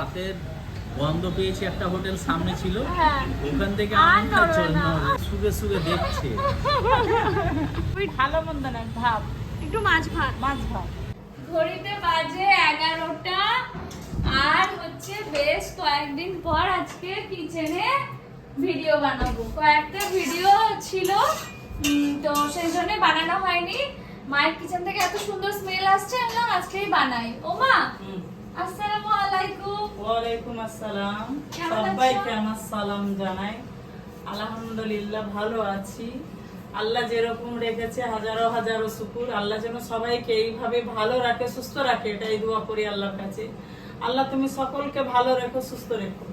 ভাতের গন্ধ পেয়েছি একটা হোটেল সামনে ছিল। হ্যাঁ। ওখান থেকে আর আম খাচ্ছে নড়বে না। সুগে সুগে দেখছে। ওই ভালো মন্দ না ভাব। একটু মাছ ভাত। মাছ ভাব ঘড়িতে বাজে এগারোটা। আর হচ্ছে বেশ কয়েকদিন পর আজকে কিচেনে ভিডিও বানাবো। কয়েকটা ভিডিও ছিল তো সেই জন্য বানানো হয়নি। মায়ের কিচেন থেকে এত সুন্দর স্মেল আসছে আমি আজকেই বানাই। ও মা আসসালামু আলাইকুম। ওয়ালাইকুম আসসালাম। সবাইকে আমার সালাম জানাই। আলহামদুলিল্লাহ ভালো আছি। আল্লাহ যেরকম রেখেছে হাজারো হাজারো শুকুর। আল্লাহ যেন সবাইকে এইভাবে ভালো রাখে সুস্থ রাখে এটাই দোয়া করি আল্লাহর কাছে। আল্লাহ তুমি সকলকে ভালো রেখো সুস্থ রেখো।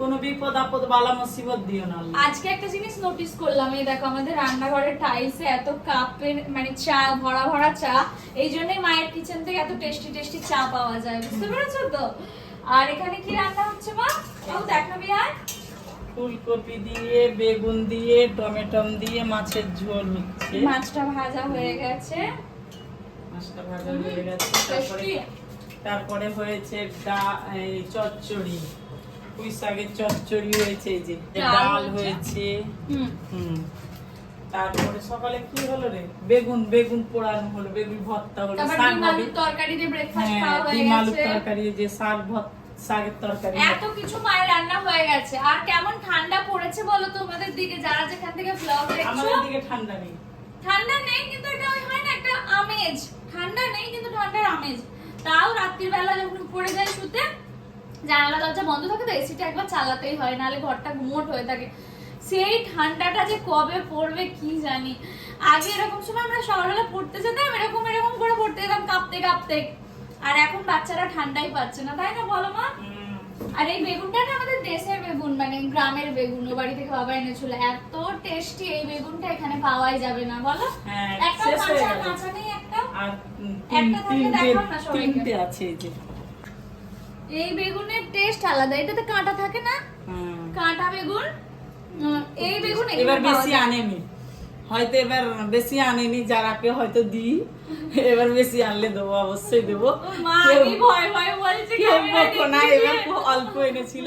কোনো বিপদ আপদ বালা মুসিবত দিও না আজকে একটা জিনিস নোটিস করলাম এই দেখো আমাদের রান্নাঘরের টাইলসে এত কাপের মানে চা ভরা ভরা চা এই জন্যই মায়ের কিচেন থেকে এত টেস্টি টেস্টি চা পাওয়া যায় বুঝতে পেরেছ তো? আর এখানে কি রান্না হচ্ছে মা? দেখাবি আর ফুলকপি দিয়ে বেগুন দিয়ে টমেটম দিয়ে মাছের ঝোল হচ্ছে। মাছটা ভাজা হয়ে গেছে। মাছটা ভাজা হয়ে গেছে তারপরে তারপরে হয়েছে চচ্চড়ি। পুঁই শাকের চচ্চড়ি হয়েছে এই যে ডাল হয়েছে। হুম। তারপরে সকালে কি হলো রে? বেগুন বেগুন পোড়ানো হলো বেগুন ভর্তা হলো শাক হবে। তরকারি দিয়ে ব্রেকফাস্ট হ্যাঁ খাওয়া হয়ে আলুর তরকারি যে শাক ভর্তা শাকের তরকারি। এত কিছু মায়ের রান্না হয়ে গেছে। আর কেমন ঠান্ডা পড়েছে বলো তোমাদের দিকে? যারা যেখান থেকে ব্লগ দেখছ। আমাদের দিকে ঠান্ডা নেই। ঠান্ডা নেই কিন্তু ওই হয় না একটা আমেজ। ঠান্ডা নেই কিন্তু ঠান্ডার আমেজ। তাও রাত্রির বেলা যখন পড়ে যায় জানালা দরজা বন্ধ থাকে তো এসিটা একবার চালাতেই হয় নাহলে ঘরটা গুমোট হয়ে থাকে। সেই ঠান্ডাটা যে কবে পড়বে কি জানি। আগে এরকম সময় আমরা সকালবেলা পড়তে যেতাম এরকম এরকম করে পড়তে যেতাম কাঁপতে কাঁপতে। আর এখন বাচ্চারা ঠান্ডাই পাচ্ছে না তাই না বলো মা? আর এই বেগুনটা না আমাদের দেশের বেগুন মানে গ্রামের বেগুন ও বাড়ি থেকে বাবা এনেছিল। এত টেস্টি এই বেগুনটা এখানে পাওয়াই যাবে না বলো? হ্যাঁ একটা কাঁচা কাঁচা নেই একটা। একটা থাকে তিনটে দেখাও না সবাইকে। তিনটে আছে এই যে। এই বেগুনের টেস্ট আলাদা। এটাতে কাঁটা থাকে না? কাঁটা বেগুন এই বেগুন এবার বেশি আনেনি। হয়তো এবার বেশি আনেনি যারাকে হয়তো দিই এবার বেশি আনলে দেবো অবশ্যই দেবো। না এবার খুব অল্প এনেছিল।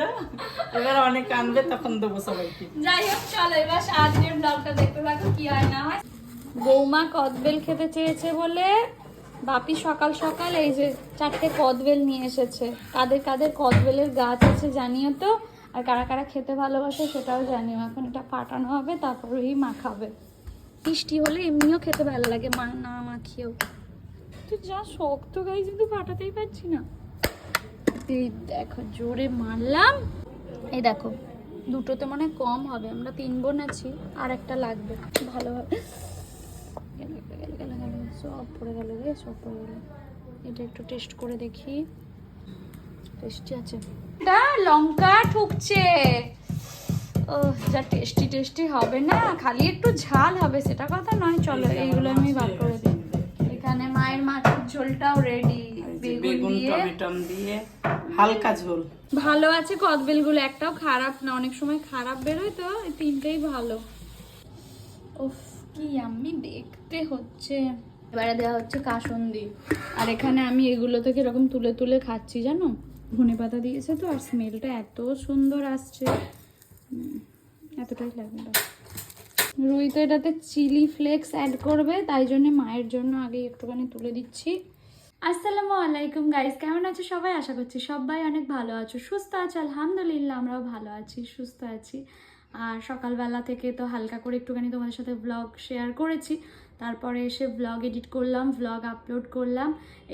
এবার অনেক আনবে তখন দেবো সবাইকে। যাই হোক চলো এবার আজকের ব্লগটা দেখতে থাকো কি হয় না হয়। বৌমা কদবেল খেতে চেয়েছে বলে বাপি সকাল সকাল এই যে চারটে কদবেল নিয়ে এসেছে। কাদের কাদের কদবেলের গাছ আছে জানিও তো? আর কারা কারা খেতে ভালোবাসে সেটাও জানিও। এখন এটা ফাটানো হবে তারপর ওই মাখাবে মিষ্টি হলে এমনিও খেতে ভালো লাগে, মা না মাখিয়েও। তো যা শক্ত গাই কিন্তু ফাটাতেই পারছি না। এই দেখো, জোরে মারলাম। এই দেখো, দুটো তো মানে কম হবে, আমরা তিন বোন আছি, আর একটা লাগবে। ভালোভাবে সব পড়ে গেল রে সব পড়ে গেল। এটা একটু টেস্ট করে দেখি। টেস্টি আছে। এটা লঙ্কা ঠুকছে। ও যা টেস্টি টেস্টি হবে না খালি একটু ঝাল হবে সেটা কথা নয় চলো এইগুলো আমি বার করে দিই। এখানে মায়ের মাছের ঝোলটাও রেডি বেগুন টমেটম দিয়ে হালকা ঝোল। ভালো আছে কদবেলগুলো একটাও খারাপ না অনেক সময় খারাপ বেরোয় তো তিনটেই ভালো। উফ কি আমি দেখতে হচ্ছে। এবারে দেওয়া হচ্ছে কাসন্দি। আর এখানে আমি এগুলো থেকে এরকম তুলে তুলে খাচ্ছি, জানো? ধনে পাতা দিয়েছে তো, আর স্মেলটা এত সুন্দর আসছে। এতটাই লাগবে রুই তো এটাতে চিলি ফ্লেক্স অ্যাড করবে, তাই জন্য মায়ের জন্য আগে একটুখানি তুলে দিচ্ছি। আসসালামু আলাইকুম গাইস কেমন আছো সবাই? আশা করছি সবাই অনেক ভালো আছো। সুস্থ আছো, আলহামদুলিল্লাহ, আমরাও ভালো আছি, সুস্থ আছি। আর সকালবেলা থেকে তো হালকা করে একটুখানি তোমাদের সাথে ব্লগ শেয়ার করেছি। তারপরে এসে ব্লগ এডিট করলাম ব্লগ আপলোড করলাম।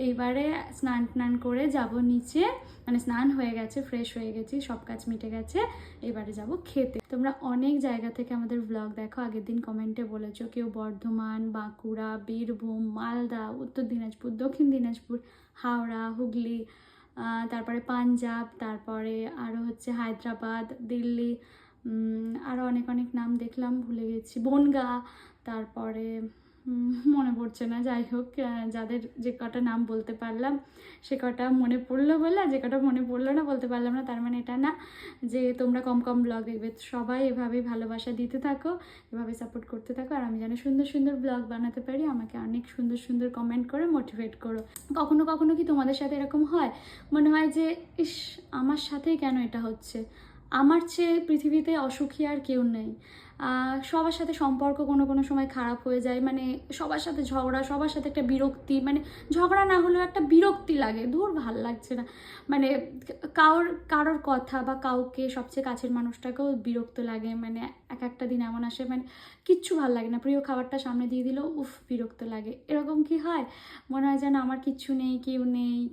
এইবারে স্নান টান করে যাব নিচে মানে স্নান হয়ে গেছে ফ্রেশ হয়ে গেছি, সব কাজ মিটে গেছে। এবারে যাব খেতে। তোমরা অনেক জায়গা থেকে আমাদের ব্লগ দেখো, আগের দিন কমেন্টে বলেছ কেউ বর্ধমান, বাঁকুড়া, বীরভূম, মালদা, উত্তর দিনাজপুর, দক্ষিণ দিনাজপুর, হাওড়া, হুগলি তারপরে পাঞ্জাব, তারপরে আরও হচ্ছে হায়দ্রাবাদ, দিল্লি আরও অনেক অনেক নাম দেখলাম, ভুলে গেছি। বনগা, তারপরে মনে পড়ছে না। যাই হোক যাদের যে কটা নাম বলতে পারলাম, সে কটা মনে পড়ল বলে যে কটা মনে পড়ল না বলতে পারলাম না, তার মানে এটা না যে তোমরা কম কম ব্লগ দেখবে সবাই এভাবেই ভালোবাসা দিতে থাকো, এভাবে সাপোর্ট করতে থাকো, আর আমি যেন সুন্দর সুন্দর ব্লগ বানাতে পারি, আমাকে অনেক সুন্দর সুন্দর কমেন্ট করে মোটিভেট করো। কখনো কখনো কি তোমাদের সাথে এরকম হয়? মনে হয় যে, ইস, আমার সাথেই কেন এটা হচ্ছে? আমার চেয়ে পৃথিবীতে অসুখী আর কেউ নেই। সবার সাথে সম্পর্ক কোনো কোনো সময় খারাপ হয়ে যায়। মানে সবার সাথে ঝগড়া, সবার সাথে একটা বিরক্তি মানে ঝগড়া না হলেও একটা বিরক্তি লাগে। দূর ভালো লাগছে না। মানে কারোর কারোর কথা বা কাউকে সবচেয়ে কাছের মানুষটাকেও বিরক্ত লাগে। মানে এক একটা দিন এমন আসে মানে কিচ্ছু ভালো লাগে না। প্রিয় খাবারটা সামনে দিয়ে দিলেও উফ, বিরক্ত লাগে। এরকম কি হয়? মনে হয় যেন আমার কিচ্ছু নেই, কেউ নেই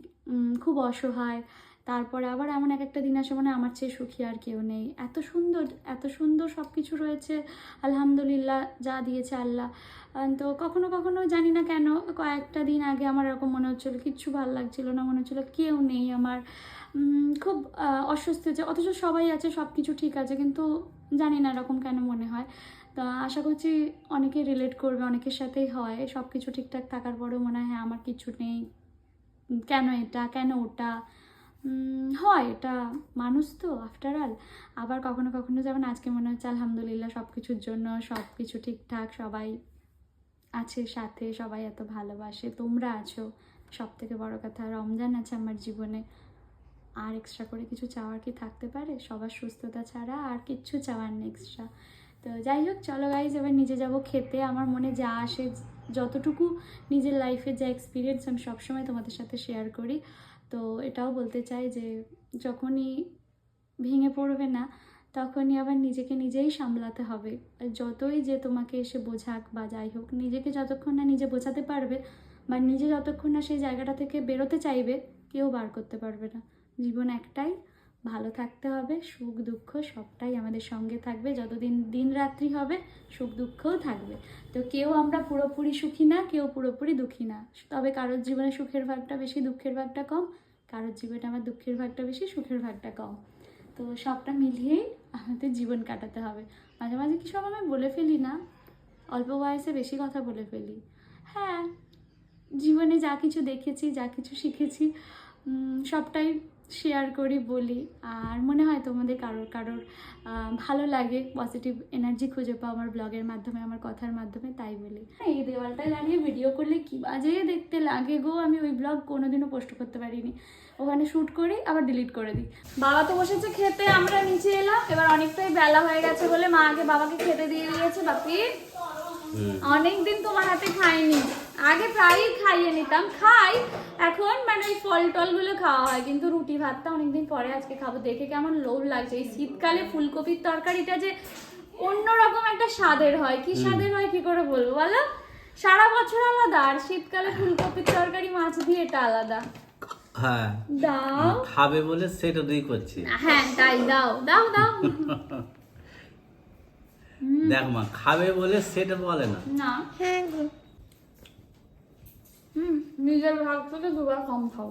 খুব অসহায়। তারপরে আবার এমন এক একটা দিন আসে মানে আমার চেয়ে সুখী আর কেউ নেই। এত সুন্দর এত সুন্দর সব কিছু রয়েছে। আলহামদুলিল্লাহ, যা দিয়েছে আল্লাহ। তো কখনো কখনো জানি না কেন, কয়েকটা দিন আগে আমার এরকম মনে হচ্ছিল, কিচ্ছু ভালো লাগছিল না, মনে হচ্ছিল কেউ নেই আমার। খুব অস্বস্তি হচ্ছে। অথচ সবাই আছে সব কিছু ঠিক আছে, কিন্তু জানি না এরকম কেন মনে হয়। তা আশা করছি অনেকে রিলেট করবে, অনেকের সাথেই হয়। সব কিছু ঠিকঠাক থাকার পরেও মনে হয় হ্যাঁ আমার কিছু নেই। কেন এটা? কেন ওটা? হয়, এটা মানুষ তো আফটার অল আবার কখনো কখনো যেমন আজকে মনে হচ্ছে, আলহামদুলিল্লাহ সব কিছুর জন্য সব কিছু ঠিকঠাক, সবাই আছে সাথে, সবাই এত ভালোবাসে, তোমরা আছো। সব থেকে বড় কথা, রমজান আছে আমার জীবনে। আর এক্সট্রা করে কিছু চাওয়ার কি থাকতে পারে? সবার সুস্থতা ছাড়া আর কিচ্ছু চাওয়ার নেই এক্সট্রা তো যাই হোক, চলো গাইজ এবার নিজে যাব খেতে। আমার মনে যা আসে, যতটুকু নিজের লাইফের যা এক্সপিরিয়েন্স আমি সবসময় তোমাদের সাথে শেয়ার করি। তো এটাও বলতে চাই যে যখনই ভেঙে পড়বে না, তখনই আবার নিজেকে নিজেই সামলাতে হবে। যতই যে তোমাকে এসে বোঝাক বা যাই হোক, নিজেকে যতক্ষণ না নিজে বোঝাতে পারবে বা নিজে যতক্ষণ না সেই জায়গাটা থেকে বেরোতে চাইবে, কেউ বার করতে পারবে না। জীবন একটাই ভালো থাকতে হবে, সুখ দুঃখ সবটাই আমাদের সঙ্গে থাকবে। যতদিন দিন রাত্রি হবে, সুখ দুঃখও থাকবে। তো কেউ আমরা পুরোপুরি সুখী না, কেউ পুরোপুরি দুঃখী না। তবে কারোর জীবনে সুখের ভাগটা বেশি, দুঃখের ভাগটা কম। কারোর জীবনে আমার দুঃখের ভাগটা বেশি, সুখের ভাগটা কম। তো সবটা মিলিয়েই আমাদের জীবন কাটাতে হবে। মাঝে মাঝে কি সব আমি বলে ফেলি না, অল্প বয়সে বেশি কথা বলে ফেলি। হ্যাঁ জীবনে যা কিছু দেখেছি, যা কিছু শিখেছি সবটাই শেয়ার করি বলি। আর মনে হয় তোমাদের কারোর কারোর ভালো লাগে পজিটিভ এনার্জি খুঁজে পাও আমার ব্লগের মাধ্যমে আমার কথার মাধ্যমে তাই বলি। এই দেওয়ালটায় দাঁড়িয়ে ভিডিও করলে কি বাজে দেখতে লাগে গো? আমি ওই ব্লগ কোনোদিনও পোস্ট করতে পারিনি। ওখানে শ্যুট করি আবার ডিলিট করে দিই। বাবা তো বসেছে খেতে আমরা নিচে এলাম। এবার অনেকটাই বেলা হয়ে গেছে বলে মা আগে বাবাকে খেতে দিয়ে দিয়েছে। বাপি অনেকদিন তোমার হাতে খাইনি। আগে প্রায়ই খাইয়ে নিতাম খাই। এখন মানে ওই ফল টলগুলো খাওয়া হয় কিন্তু রুটি ভাতটা অনেকদিন পরে আজকে খাব। দেখে কেমন লোভ লাগছে। এই শীতকালে ফুলকপির তরকারিটা যে অন্যরকম একটা স্বাদের হয় কি স্বাদের হয় কি করে বলব বলো? সারা বছর আলাদা আর শীতকালে ফুলকপির তরকারি মাছ দিয়ে এটা আলাদা। হ্যাঁ। দাও। খাবে বলে সেটা দিয়ে করছি হ্যাঁ তাই দাও দাও দাও। দেখ মা খাবে বলে সেটা বলে না। না। হুম নিজের ভাগ থেকে দুবার কম খাও।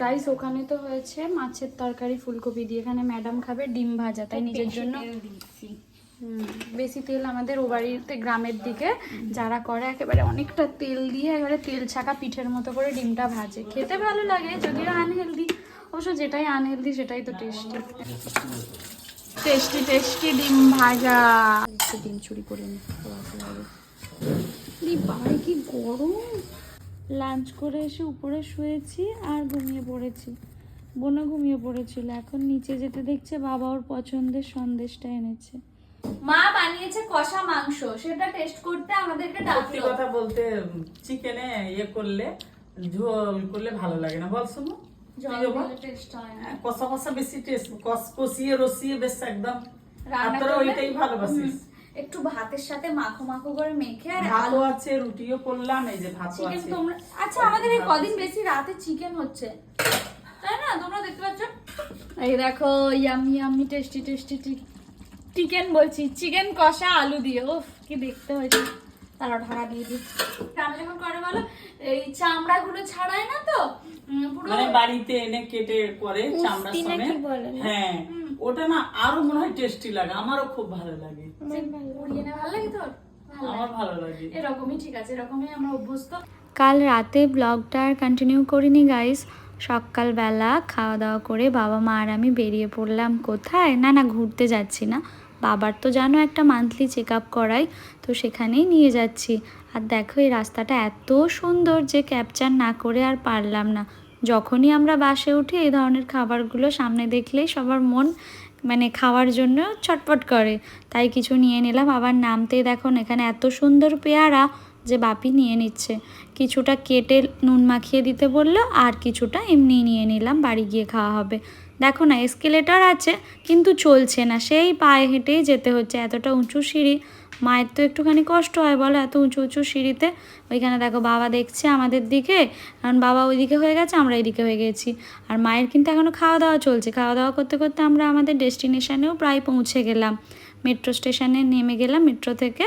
গাইস ওখানে তো হয়েছে মাছের তরকারি ফুলকপি দিয়ে। এখানে ম্যাডাম খাবে ডিম ভাজা তাই নিজের জন্য বেশি তেল আমাদের ও বাড়িতে গ্রামের দিকে যারা করে একেবারে অনেকটা তেল দিয়ে একেবারে তেল ছাকা পিঠের মতো করে ডিমটা ভাজে। খেতে ভালো লাগে যদিও আনহেলদি অবশ্য যেটাই আনহেলদি সেটাই তো টেস্টি টেস্টি টেস্টি ডিম ভাজা। একটু ডিম চুরি করে নি বাবাই কি গরম। লাঞ্চ করে এসে উপরে শুয়েছি আর ঘুমিয়ে পড়েছি। বোনও ঘুমিয়ে পড়েছিল। এখন নিচে যেতে দেখছে বাবা ওর পছন্দের সন্দেশটা এনেছে। মা বানিয়েছে কষা মাংস। সেটা টেস্ট করতে আমাদেরকে সত্যি ডাকলো কথা বলতে চিকেনে ইয়ে করলে ঝোল করলে ভালো লাগে না। বল শুনো হয় হ্যাঁ, কষা কষা বেশি টেস্ট কষ কষিয়ে রসিয়ে বেশ একদম। রান্না করলে? ওইটাই ভালোবাসিস। একটু ভাতের সাথে মাখো মাখো করে মেখে আর ভাতও আছে রুটিও করলাম এই যে ভাতও চিকেন আছে। তোমরা আচ্ছা আমাদের এই কদিন বেশি রাতে চিকেন হচ্ছে। তাই না? তোমরা দেখতে পাচ্ছ? এই দেখো yummy yummy tasty tasty chicken বলছি। চিকেন কষা আলু দিয়ে। ওফ কি দেখতে হয়েছে। তারা ঢাকা দিয়ে দিই। রান্না যখন করে বলো এই চামড়া গুলো ছাড়ায় না তো? পুরো মানে বাড়িতে এনে কেটে করে চামড়া সমেত? কি বলে হ্যাঁ। ওটা না আরও মনে হয় টেস্টি লাগে আমারও খুব ভালো লাগে। উড়িয়ে না ভালো লাগে তোর আমার ভালো লাগে। এরকমই ঠিক আছে এরকমই আমরা অভ্যস্ত। কাল রাতে ব্লগটা আর কন্টিনিউ করিনি গাইস সকালবেলা খাওয়া দাওয়া করে বাবা মা আর আমি বেরিয়ে পড়লাম কোথায়? না না ঘুরতে যাচ্ছি না। বাবার তো জানো একটা মান্থলি চেক আপ করাই তো সেখানেই নিয়ে যাচ্ছি। আর দেখো এই রাস্তাটা এত সুন্দর যে ক্যাপচার না করে আর পারলাম না। যখনই আমরা বাসে উঠি, এই ধরনের খাবারগুলো সামনে দেখলেই সবার মন মানে খাওয়ার জন্য ছটপট করে। তাই কিছু নিয়ে নিলাম। আবার নামতেই দেখো এখানে এত সুন্দর পেয়ারা যে বাপি নিয়ে নিচ্ছে। কিছুটা কেটে নুন মাখিয়ে দিতে বলল, আর কিছুটা এমনি নিয়ে নিলাম, বাড়ি গিয়ে খাওয়া হবে। দেখো না, এসকেলেটার আছে, কিন্তু চলছে না। সেই পায়ে হেঁটেই যেতে হচ্ছে। এতটা উঁচু সিঁড়ি মায়ের তো একটুখানি কষ্ট হয়, বলো এত উঁচু উঁচু সিঁড়িতে। ওইখানে দেখো বাবা দেখছে আমাদের দিকে, কারণ বাবা ওইদিকে হয়ে গেছে, আমরা এইদিকে হয়ে গেছি। আর মায়ের কিন্তু এখনও খাওয়া দাওয়া চলছে। খাওয়া দাওয়া করতে করতে আমরা আমাদের ডেস্টিনেশানেও প্রায় পৌঁছে গেলাম। মেট্রো স্টেশনে নেমে গেলাম, মেট্রো থেকে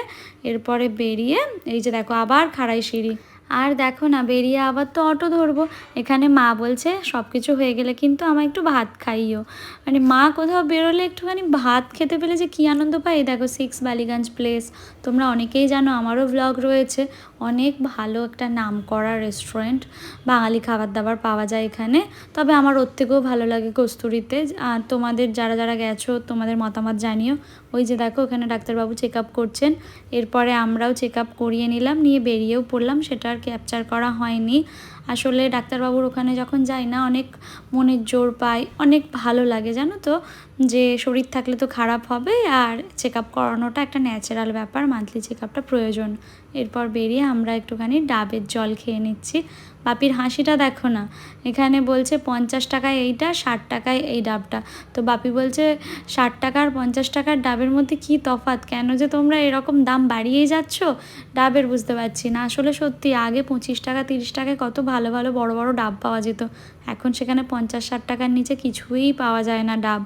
এরপরে বেরিয়ে, এই যে দেখো আবার খাড়াই সিঁড়ি। আর দেখো না, বেরিয়ে আবার তো অটো ধরবো। এখানে মা বলছে সব কিছু হয়ে গেলে কিন্তু আমার একটু ভাত খাইও মানে মা কোথাও বেরোলে একটুখানি ভাত খেতে পেলে যে কী আনন্দ পাই দেখো সিক্স বালিগঞ্জ প্লেস তোমরা অনেকেই জানো, আমারও ব্লগ রয়েছে। অনেক ভালো একটা নাম করা রেস্টুরেন্ট বাঙালি খাবার দাবার পাওয়া যায় এখানে। তবে আমার ওর থেকেও ভালো লাগে কস্তুরিতে। আর তোমাদের যারা যারা গেছো, তোমাদের মতামত জানিও। ওই যে দেখো, ওখানে ডাক্তারবাবু চেক আপ করছেন। এরপরে আমরাও চেক আপ করিয়ে নিলাম, নিয়ে বেরিয়েও পড়লাম। সেটা আর ক্যাপচার করা হয়নি। আসলে ডাক্তারবাবুর ওখানে যখন যাই না, অনেক মনের জোর পাই, অনেক ভালো লাগে, জানো তো? যে শরীর থাকলে তো খারাপ হবে আর চেক আপ করানোটা একটা ন্যাচারাল ব্যাপার মান্থলি চেক আপটা প্রয়োজন। এরপর বেরিয়ে আমরা একটুখানি ডাবের জল খেয়ে নিচ্ছি। বাপির হাসিটা দেখো না। এখানে বলছে পঞ্চাশ টাকায় এইটা, ষাট টাকায় এই ডাবটা। তো বাপি বলছে, ষাট টাকা আর পঞ্চাশ টাকার ডাবের মধ্যে কী তফাৎ? কেন যে তোমরা এরকম দাম বাড়িয়েই যাচ্ছ? ডাবের বুঝতে পারছি না। আসলে সত্যি, আগে পঁচিশ টাকা, তিরিশ টাকায় কত ভালো ভালো, বড় বড় ডাব পাওয়া যেত। এখন সেখানে পঞ্চাশ, ষাট টাকার নিচে কিছুই পাওয়া যায় না ডাব।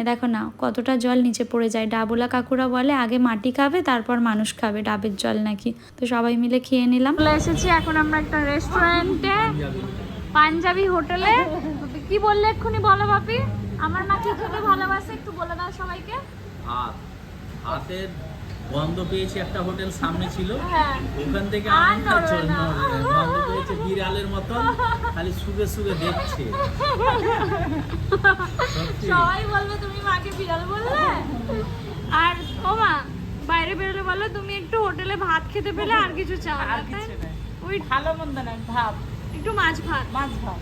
এ দেখো না কতটা জল নিচে পড়ে যায়। ডাবলা কাকুরা বলে আগে মাটি খাবে তারপর মানুষ খাবে। ডাবের জল নাকি। তো সবাই মিলে খেয়ে নিলাম। এসেছি এখন আমরা একটা রেস্টুরেন্টে পাঞ্জাবি হোটেলে। কি বললে এক্ষুনি বলো বাপি? আমার মা কি খেতে ভালোবাসে একটু বলে দাও সবাইকে। ভাত। ভাতের গন্ধ পেয়েছি একটা হোটেল সামনে ছিল। হ্যাঁ। ওখান থেকে আর আমি না। পেয়েছে বিড়ালের মতন খালি সুগে সুগে দেখছে সবাই বলবে তুমি মাকে বিড়াল বললে আর ও মা বাইরে বেরোলে বলো তুমি একটু হোটেলে ভাত খেতে পেলে আর কিছু চাও না আর তাই? কিছু নাই ওই ভালো মন্দ না ভাব একটু মাছ ভাত মাছ ভাত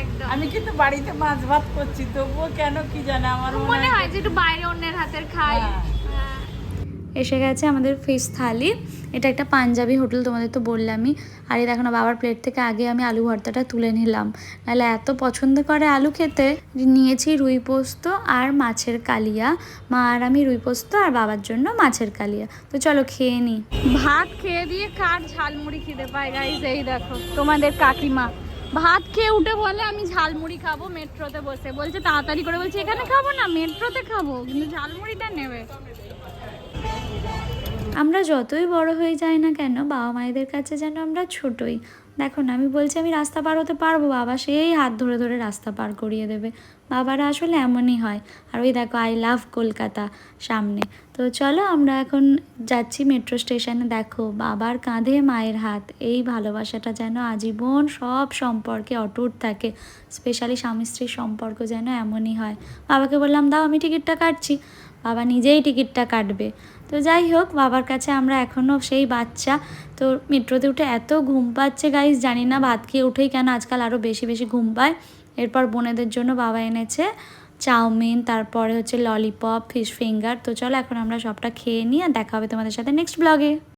একদম আমি কিন্তু বাড়িতে মাছ ভাত করছি তবুও কেন কি জানে আমার মনে হয় যে একটু বাইরে অন্যের হাতের খাই। হ্যাঁ। এসে গেছে আমাদের ফিশ থালি। এটা একটা পাঞ্জাবি হোটেল, তোমাদের তো বললামই। আর এই দেখো না, বাবার প্লেট থেকে আগে আমি আলু ভর্তাটা তুলে নিলাম। নাহলে এত পছন্দ করে আলু খেতে। নিয়েছি রুই পোস্ত আর মাছের কালিয়া। মা আর আমি রুই পোস্ত আর বাবার জন্য মাছের কালিয়া। তো চলো খেয়ে নিই ভাত খেয়ে দিয়ে কার ঝালমুড়ি খেতে পায় গাইজ এই দেখো, তোমাদের কাকিমা। ভাত খেয়ে উঠে বলে, আমি ঝালমুড়ি খাব মেট্রোতে বসে। বলছে, তাড়াতাড়ি করে। বলছে, এখানে খাব না, মেট্রোতে খাব। কিন্তু ঝালমুড়িটা নেবে। আমরা যতই বড় হয়ে যাই না কেন, বাবা মায়েদের কাছে যেন আমরা ছোটই। দেখো না, আমি বলছি আমি রাস্তা পার হতে পারব, বাবা সেই হাত ধরে ধরে রাস্তা পার করিয়ে দেবে। বাবারা আসলে এমনই হয়। আর ওই দেখো আই লাভ কলকাতা সামনে। তো চলো আমরা এখন যাচ্ছি মেট্রো স্টেশনে দেখো, বাবার কাঁধে মায়ের হাত। এই ভালোবাসাটা যেন আজীবন সব সম্পর্কে অটুট থাকে। স্পেশালি স্বামী স্ত্রীর সম্পর্ক যেন এমনই হয়। বাবাকে বললাম, দাও, আমি টিকিটটা কাটছি। বাবা নিজেই টিকিটটা কাটবে। তো যাই হোক, বাবার কাছে আমরা এখনও সেই বাচ্চা। তো মেট্রোতে উঠে এত ঘুম পাচ্ছে গাইজ জানি না ভাত খেয়ে উঠেই কেন আজকাল আরও বেশি বেশি ঘুম পায়। এরপর বোনেদের জন্য বাবা এনেছে চাউমিন, তারপরে হচ্ছে ললিপপ ফিশ ফিঙ্গার তো চলো এখন আমরা সবটা খেয়ে নিই আর দেখা হবে তোমাদের সাথে নেক্সট ব্লগে